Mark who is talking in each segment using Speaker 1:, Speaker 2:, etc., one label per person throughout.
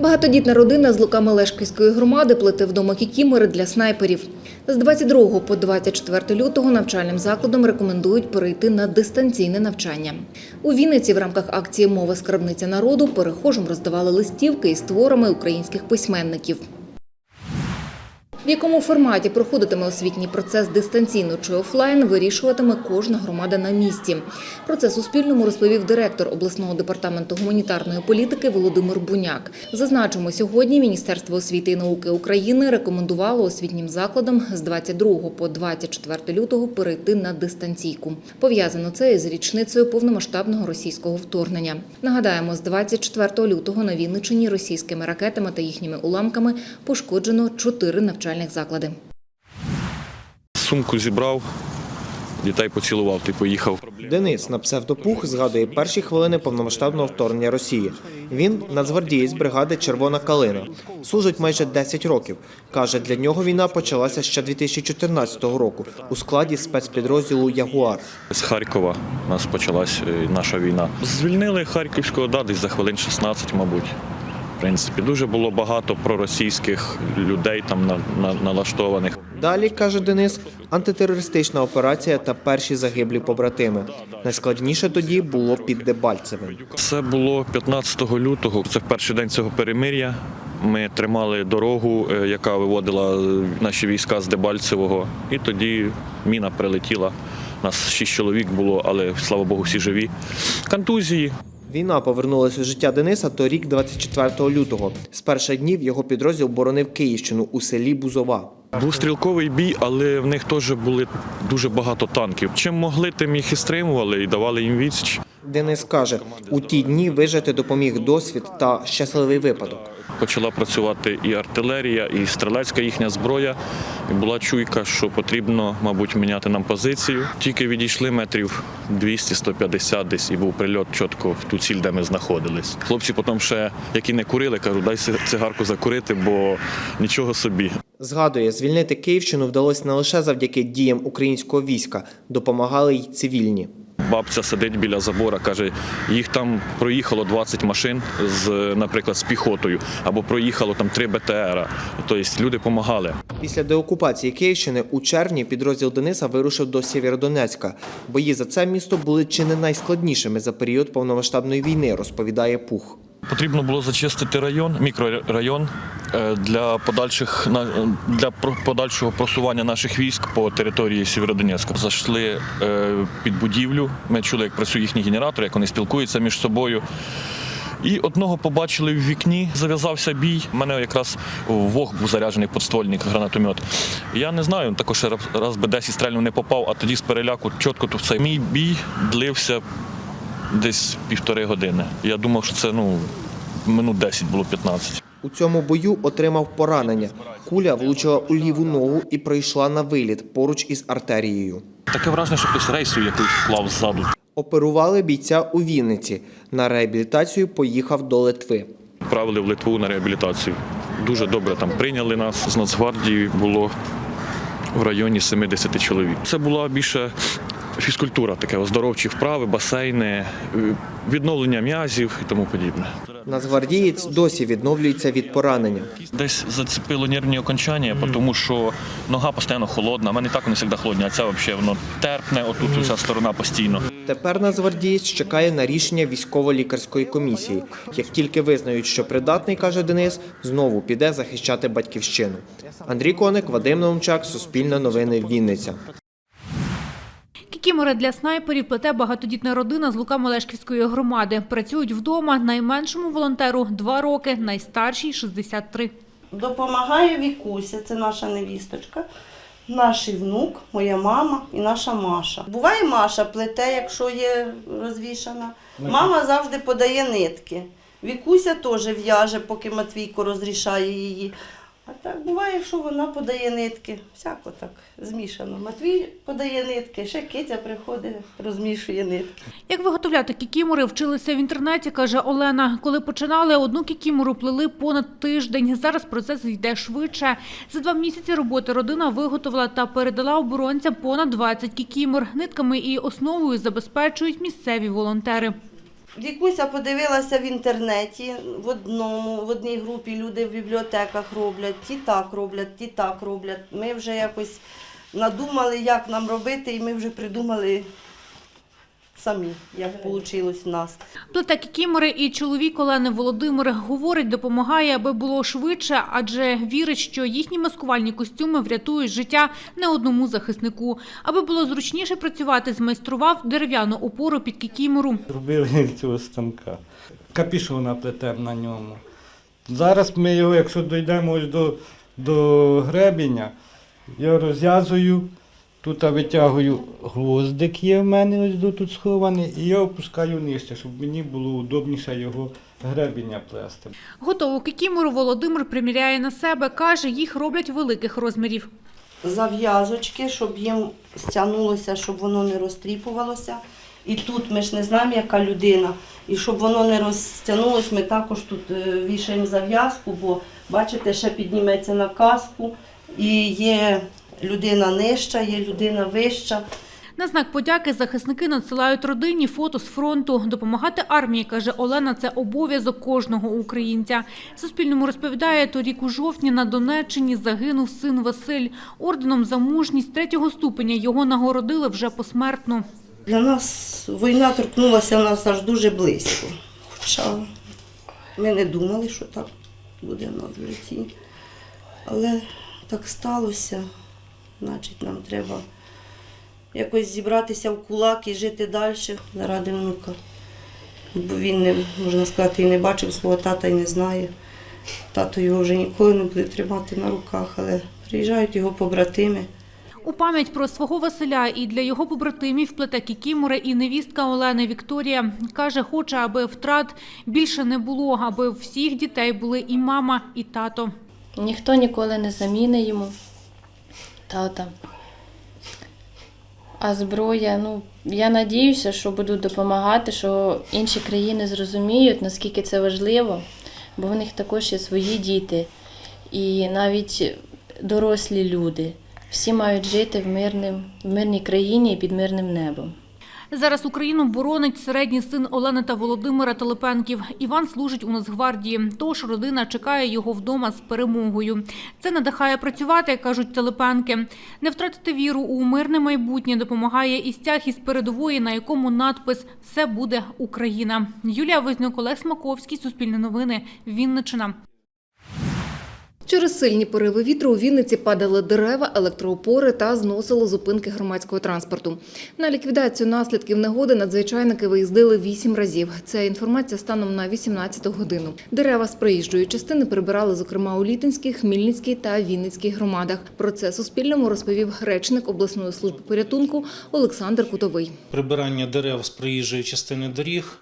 Speaker 1: Багатодітна родина з Лука-Мелешківської громади плете вдома кікімори для снайперів. З 22 по 24 лютого навчальним закладом рекомендують перейти на дистанційне навчання. У Вінниці в рамках акції Мова скарбниця народу перехожим роздавали листівки із творами українських письменників. В якому форматі проходитиме освітній процес дистанційно чи офлайн, вирішуватиме кожна громада на місці. Про це Суспільному розповів директор обласного департаменту гуманітарної політики Володимир Буняк. Зазначимо, сьогодні Міністерство освіти і науки України рекомендувало освітнім закладам з 22 по 24 лютого перейти на дистанційку. Пов'язано це із річницею повномасштабного російського вторгнення. Нагадаємо, з 24 лютого на Вінниччині російськими ракетами та їхніми уламками пошкоджено чотири навчальних заклади.
Speaker 2: Сумку зібрав, дітей поцілував ти поїхав.
Speaker 3: Денис на псевдопух згадує перші хвилини повномасштабного вторгнення Росії. Він нацгвардієць бригади Червона калина. Служить майже 10 років. Каже, для нього війна почалася ще 2014 року у складі спецпідрозділу Ягуар.
Speaker 2: З Харкова у нас почалась е, наша війна. Звільнили Харківського да, десь за хвилин 16, мабуть. В принципі, дуже було багато проросійських людей там на, на, налаштованих.
Speaker 3: Далі каже Денис, антитерористична операція та перші загиблі побратими. Найскладніше тоді було під Дебальцевим.
Speaker 2: Це було 15 лютого. Це перший день цього перемир'я. Ми тримали дорогу, е, яка виводила е, наші війська з Дебальцевого. І тоді міна прилетіла. Нас шість чоловік було, але слава Богу, всі живі. Контузії,
Speaker 3: Війна повернулася у життя Дениса торік 24 лютого. З перших днів його підрозділ боронив Київщину у селі Бузова.
Speaker 2: Був стрілковий бій, але в них теж були дуже багато танків. Чим могли, тим їх і стримували і давали їм відсіч.
Speaker 3: Денис каже, у ті дні вижити допоміг досвід та щасливий випадок.
Speaker 2: Почала працювати і артилерія, і стрілецька їхня зброя. І була чуйка, що потрібно, мабуть, міняти нам позицію. Тільки відійшли метрів 200-150 десь і був прильот чітко в ту ціль, де ми знаходились. Хлопці потім ще, які не курили, кажуть, дай цигарку закурити, бо нічого собі.
Speaker 3: Згадує, звільнити Київщину вдалося не лише завдяки діям українського війська, допомагали й цивільні.
Speaker 2: Бабця сидить біля забора, каже, їх там проїхало 20 машин з, наприклад, з піхотою, або проїхало там 3 БТРа. Тобто люди допомагали.
Speaker 3: Після деокупації Київщини у червні підрозділ Дениса вирушив до Сєвєродонецька. Бої за це місто були чи не найскладнішими за період повномасштабної війни, розповідає Пух.
Speaker 2: Потрібно було зачистити район, мікрорайон е, для подальших для подальшого просування наших військ по території Сєвєродонецька. Зайшли е, під будівлю. Ми чули, як працює їхній генератор, як вони спілкуються між собою. І одного побачили в вікні, зав'язався бій. У мене якраз вог був заряджений подствольник, гранатомет. Я не знаю, також раз- би десь і стрельнув не попав, а тоді з переляку чітко то цей мій бій длився десь півтори години. Я думав, що це ну минут 10 було 15.
Speaker 3: У цьому бою отримав поранення. Куля влучила у ліву ногу і пройшла на виліт поруч із артерією.
Speaker 2: Таке враження, що хтось рейсу якусь клав ззаду.
Speaker 3: Оперували бійця у Вінниці. На реабілітацію поїхав до Литви.
Speaker 2: Відправили в Литву на реабілітацію. Дуже добре там прийняли нас. З Нацгвардії було в районі 70 чоловік. Це була більше фізкультура, таке оздоровчі вправи, басейни, е, відновлення м'язів і тому подібне.
Speaker 3: Нацгвардієць досі відновлюється від поранення.
Speaker 2: Десь зацепило нервні окончання, тому що нога постійно холодна. У мене і так вони завжди холодні, а це взагалі воно терпне, отут уся сторона постійно.
Speaker 3: Тепер нацгвардієць чекає на рішення військово-лікарської комісії. Як тільки визнають, що придатний, каже Денис, знову піде захищати батьківщину. Андрій Коник, Вадим Наумчак, Суспільне новини, Вінниця.
Speaker 4: Кікімори для снайперів плете багатодітна родина з Лука-Мелешківської громади. Працюють вдома. Найменшому волонтеру – два роки, найстаршій – 63.
Speaker 5: Допомагає Вікуся, це наша невісточка, наш внук, моя мама і наша Маша. Буває Маша плете, якщо є розвішана. Мама завжди подає нитки. Вікуся теж в'яже, поки Матвійко розрішає її. А так буває, якщо вона подає нитки, всяко так змішано. Матвій подає нитки, ще Китя приходить, розмішує нитки.
Speaker 4: Як виготовляти кікімори вчилися в інтернеті, каже Олена. Коли починали, одну кікімору плели понад тиждень. Зараз процес йде швидше. За два місяці роботи родина виготовила та передала оборонцям понад 20 кікімор. Нитками і основою забезпечують місцеві волонтери.
Speaker 5: Вікуся подивилася в інтернеті в одному, в одній групі люди в бібліотеках роблять, ті так роблять, ті так роблять. Ми вже якось надумали, як нам робити, і ми вже придумали самі, як вийшло в нас.
Speaker 4: Плете кікімори і чоловік Олени Володимир говорить, допомагає, аби було швидше, адже вірить, що їхні маскувальні костюми врятують життя не одному захиснику. Аби було зручніше працювати, змайстрував дерев'яну опору під кікімору.
Speaker 6: Робили цього станка. Капішона плетем на ньому. Зараз ми його, якщо дійдемо ось до, до гребеня, я розв'язую, тут витягую гвоздик є в мене ось тут схований, і я опускаю нижче, щоб мені було удобніше його гребеня плести.
Speaker 4: Готову кікімору Володимир приміряє на себе. Каже, їх роблять великих розмірів.
Speaker 5: Зав'язочки, щоб їм стягнулося, щоб воно не розтріпувалося. І тут ми ж не знаємо, яка людина. І щоб воно не розтягнулося, ми також тут е, вішаємо зав'язку, бо бачите, ще підніметься на каску. І є людина нижча, є людина вища.
Speaker 4: На знак подяки захисники надсилають родині фото з фронту. Допомагати армії, каже Олена, це обов'язок кожного українця. Суспільному розповідає, торік у жовтні на Донеччині загинув син Василь. Орденом за мужність третього ступеня його нагородили вже посмертно.
Speaker 5: Для нас війна торкнулася нас аж дуже близько. Хоча ми не думали, що так буде в житті. Але так сталося, значить, нам треба якось зібратися в кулак і жити далі заради внука. Бо він, не, можна сказати, і не бачив свого тата і не знає. Тато його вже ніколи не буде тримати на руках, але приїжджають його побратими.
Speaker 4: У пам'ять про свого Василя і для його побратимів плете кікімори і невістка Олени Вікторія. Каже, хоче, аби втрат більше не було, аби всіх дітей були і мама, і тато.
Speaker 7: Ніхто ніколи не замінить йому тата. А зброя, ну, я надіюся, що будуть допомагати, що інші країни зрозуміють, наскільки це важливо, бо в них також є свої діти і навіть дорослі люди. Всі мають жити в, мирним, в мирній країні і під мирним небом.
Speaker 4: Зараз Україну боронить середній син Олени та Володимира Телепенків. Іван служить у Нацгвардії, тож родина чекає його вдома з перемогою. Це надихає працювати, кажуть Телепенки. Не втратити віру у мирне майбутнє допомагає і стяг із передової, на якому надпис «Все буде Україна». Юлія Вознюк, Олег Смаковський, Суспільне новини, Вінниччина.
Speaker 1: Через сильні пориви вітру у Вінниці падали дерева, електроопори та зносило зупинки громадського транспорту. На ліквідацію наслідків негоди надзвичайники виїздили вісім разів. Це інформація станом на 18 годину. Дерева з проїжджої частини прибирали, зокрема, у Літинській, Хмільницькій та Вінницькій громадах. Про це Суспільному розповів речник обласної служби порятунку Олександр Кутовий.
Speaker 8: прибирання дерев з проїжджої частини доріг.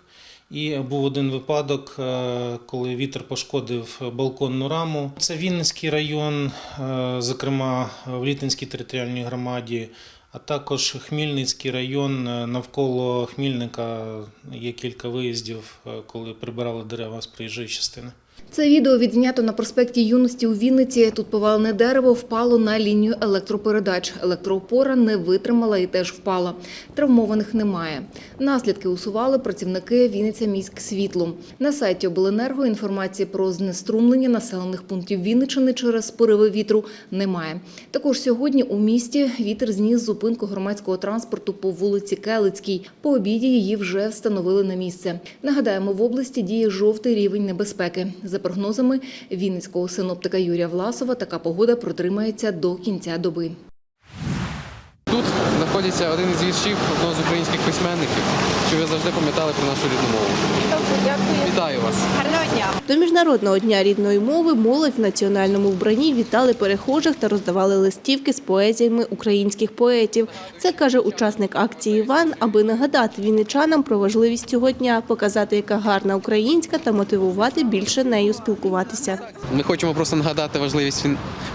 Speaker 8: І був один випадок, е, коли вітер пошкодив балконну раму. Це Вінницький район, е, зокрема в Літинській територіальній громаді, а також Хмільницький район. Е, Навколо Хмільника є кілька виїздів, коли прибирали дерева з проїжджої частини.
Speaker 1: Це відео відзнято на проспекті Юності у Вінниці. Тут повалене дерево впало на лінію електропередач. Електроопора не витримала і теж впала. Травмованих немає. Наслідки усували працівники Вінниця міськ світлом. На сайті обленерго інформації про знеструмлення населених пунктів Вінничини через пориви вітру немає. Також сьогодні у місті вітер зніс зупинку громадського транспорту по вулиці Келицькій. По обіді її вже встановили на місце. Нагадаємо, в області діє жовтий рівень небезпеки. За прогнозами вінницького синоптика Юрія Власова, така погода протримається до кінця доби.
Speaker 9: Знаходиться один із віршів одного з українських письменників, що ви завжди пам'ятали про нашу рідну мову. Вітаю вас!
Speaker 10: До Міжнародного дня рідної мови молодь в національному вбранні вітали перехожих та роздавали листівки з поезіями українських поетів. Це каже учасник акції Іван, аби нагадати вінничанам про важливість цього дня, показати, яка гарна українська та мотивувати більше нею спілкуватися.
Speaker 9: Ми хочемо просто нагадати важливість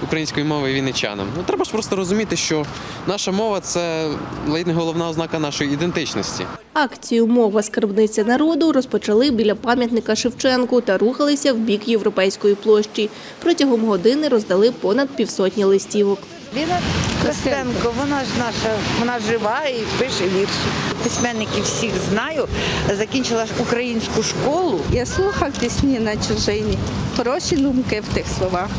Speaker 9: української мови вінничанам. Ну треба ж просто розуміти, що наша мова це ледь не головна ознака нашої ідентичності.
Speaker 10: Акцію Мова скарбниця народу розпочали біля пам'ятника Шевченку та рухалися в бік європейської площі. Протягом години роздали понад півсотні листівок.
Speaker 11: Ліна Костенко, вона ж наша, вона жива і пише вірші. Письменників всіх знаю. Закінчила ж українську школу.
Speaker 12: Я слухав пісні на чужині, хороші думки в тих словах.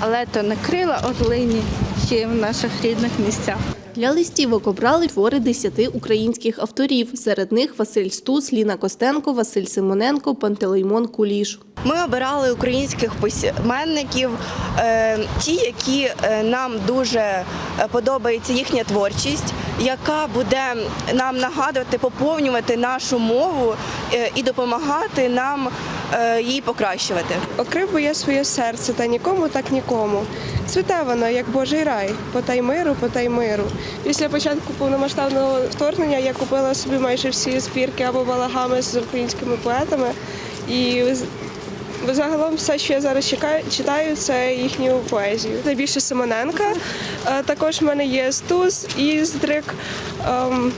Speaker 12: Але то не крила орлині ще в наших рідних місцях.
Speaker 10: Для листівок обрали твори десяти українських авторів. Серед них Василь Стус, Ліна Костенко, Василь Симоненко, Пантелеймон Куліш.
Speaker 13: Ми обирали українських письменників, е, ті, які е, нам дуже е, подобається їхня творчість, яка буде нам нагадувати, поповнювати нашу мову е, і допомагати нам е, її покращувати.
Speaker 12: Окрив би я своє серце, та нікому так нікому. Цвіте воно, як Божий рай, потай миру, потай миру. Після початку повномасштабного вторгнення я купила собі майже всі збірки або балагами з українськими поетами. І з- загалом все, що я зараз чекаю, читаю, це їхню поезію. Найбільше Симоненка. Е, Також в мене є Стус, Іздрик. ем,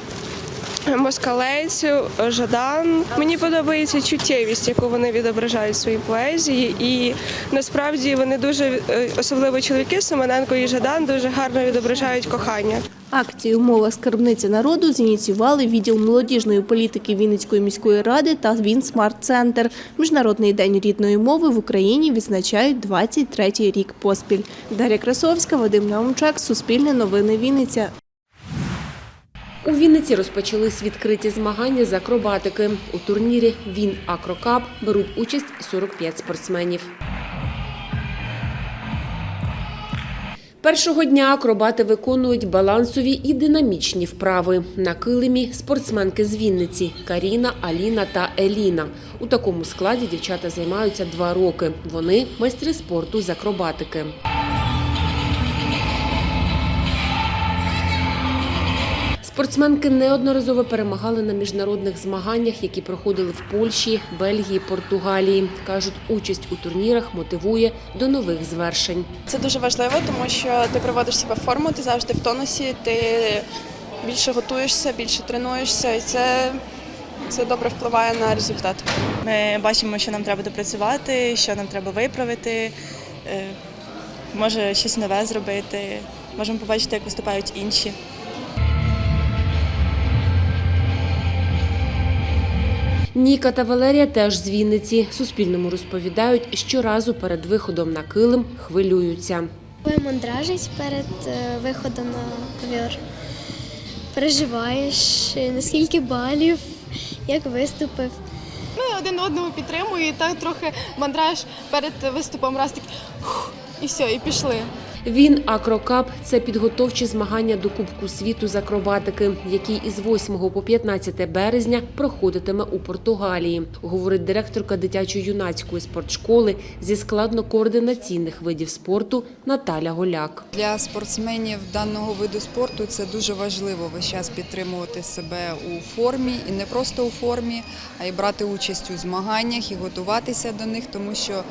Speaker 12: Москалець, Жадан. Мені подобається чуттєвість, яку вони відображають в своїй поезії. І насправді вони дуже, е, особливо чоловіки Семененко і Жадан, дуже гарно відображають кохання.
Speaker 10: Акцію Мова скарбниця народу зініціювали відділ молодіжної політики Вінницької міської ради та Він Смарт Центр. Міжнародний день рідної мови в Україні відзначають 23-й рік поспіль. Дар'я Красовська, Вадим Наумчак, Суспільне новини Вінниця.
Speaker 14: У Вінниці розпочались відкриті змагання з акробатики. У турнірі Він Акрокап беруть участь 45 спортсменів. Першого дня акробати виконують балансові і динамічні вправи. На килимі спортсменки з Вінниці Каріна, Аліна та Еліна. У такому складі дівчата займаються два роки. Вони майстри спорту з акробатики. Спортсменки неодноразово перемагали на міжнародних змаганнях, які проходили в Польщі, Бельгії, Португалії. кажуть, участь у турнірах мотивує до нових звершень.
Speaker 12: Це дуже важливо, тому що ти приводиш себе в форму, ти завжди в тонусі, ти більше готуєшся, більше тренуєшся, і це, це добре впливає на результат. Ми бачимо, що нам треба допрацювати, що нам треба виправити, е, може щось нове зробити. Можемо побачити, як виступають інші.
Speaker 14: Ніка та Валерія теж з Вінниці. Суспільному розповідають, щоразу перед виходом на килим хвилюються.
Speaker 7: Мандражить перед е, виходом на ковер. Переживаєш, е, наскільки балів, як виступив.
Speaker 12: Ми один одного підтримуємо і так трохи мандраж перед виступом раз так і все, і пішли.
Speaker 14: Він Акрокап це підготовчі змагання до Кубку світу з акробатики, який із 8 по 15 березня проходитиме у Португалії, говорить директорка дитячо-юнацької спортшколи зі складно-координаційних видів спорту Наталя Голяк.
Speaker 12: Для спортсменів даного виду спорту це дуже важливо весь час підтримувати себе у формі і не просто у формі, а й брати участь у змаганнях і готуватися до них, тому що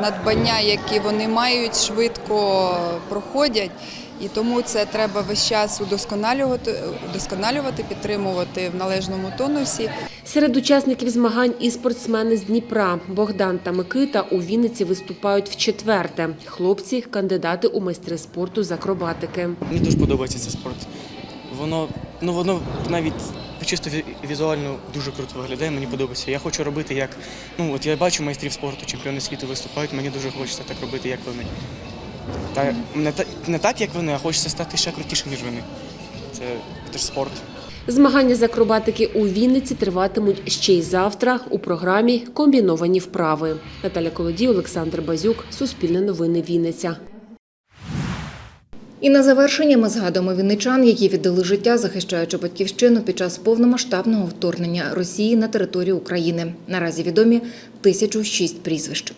Speaker 12: надбання, які вони мають, швидко проходять. І тому це треба весь час удосконалювати, удосконалювати, підтримувати в належному тонусі.
Speaker 14: Серед учасників змагань і спортсмени з Дніпра Богдан та Микита у Вінниці виступають вчетверте. Хлопці кандидати у майстри спорту з акробатики.
Speaker 12: Мені дуже подобається цей спорт. Воно, ну воно навіть чисто візуально дуже круто виглядає. Мені подобається. Я хочу робити як. Ну от я бачу майстрів спорту, чемпіони світу виступають. Мені дуже хочеться так робити, як вони. Та не, не так, як вони, а хочеться стати ще крутішим, ніж вони. Це, це ж спорт.
Speaker 14: Змагання з акробатики у Вінниці триватимуть ще й завтра у програмі Комбіновані вправи. Наталя Колодій, Олександр Базюк, Суспільне новини Вінниця.
Speaker 1: І на завершення ми згадуємо вінничан, які віддали життя, захищаючи батьківщину під час повномасштабного вторгнення Росії на територію України. Наразі відомі 1006 прізвищ.